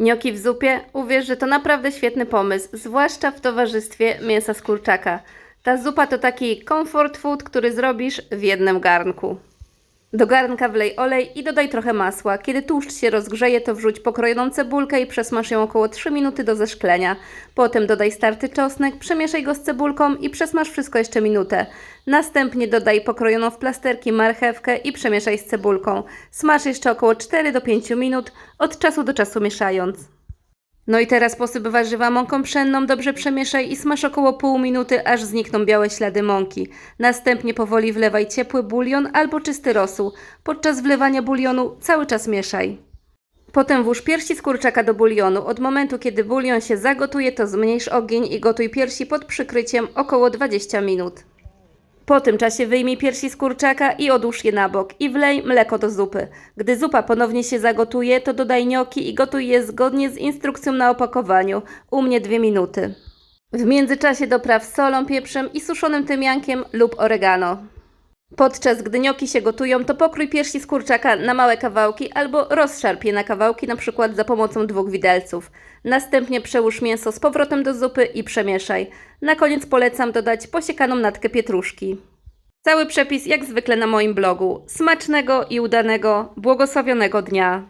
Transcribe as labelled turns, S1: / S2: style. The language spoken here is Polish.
S1: Gnioki w zupie? Uwierz, że to naprawdę świetny pomysł, zwłaszcza w towarzystwie mięsa z kurczaka. Ta zupa to taki comfort food, który zrobisz w jednym garnku. Do garnka wlej olej i dodaj trochę masła. Kiedy tłuszcz się rozgrzeje, to wrzuć pokrojoną cebulkę i przesmaż ją około 3 minuty do zeszklenia. Potem dodaj starty czosnek, przemieszaj go z cebulką i przesmaż wszystko jeszcze minutę. Następnie dodaj pokrojoną w plasterki marchewkę i przemieszaj z cebulką. Smaż jeszcze około 4 do 5 minut, od czasu do czasu mieszając. No i teraz posyp warzywa mąką pszenną, dobrze przemieszaj i smaż około pół minuty, aż znikną białe ślady mąki. Następnie powoli wlewaj ciepły bulion albo czysty rosół. Podczas wlewania bulionu cały czas mieszaj. Potem włóż piersi z kurczaka do bulionu. Od momentu, kiedy bulion się zagotuje, to zmniejsz ogień i gotuj piersi pod przykryciem około 20 minut. Po tym czasie wyjmij piersi z kurczaka i odłóż je na bok i wlej mleko do zupy. Gdy zupa ponownie się zagotuje, to dodaj gnioki i gotuj je zgodnie z instrukcją na opakowaniu, u mnie 2 minuty. W międzyczasie dopraw solą, pieprzem i suszonym tymiankiem lub oregano. Podczas gdy gnioki się gotują, to pokrój piersi z kurczaka na małe kawałki albo rozszarp je na kawałki, na przykład za pomocą dwóch widelców. Następnie przełóż mięso z powrotem do zupy i przemieszaj. Na koniec polecam dodać posiekaną natkę pietruszki. Cały przepis jak zwykle na moim blogu. Smacznego i udanego, błogosławionego dnia.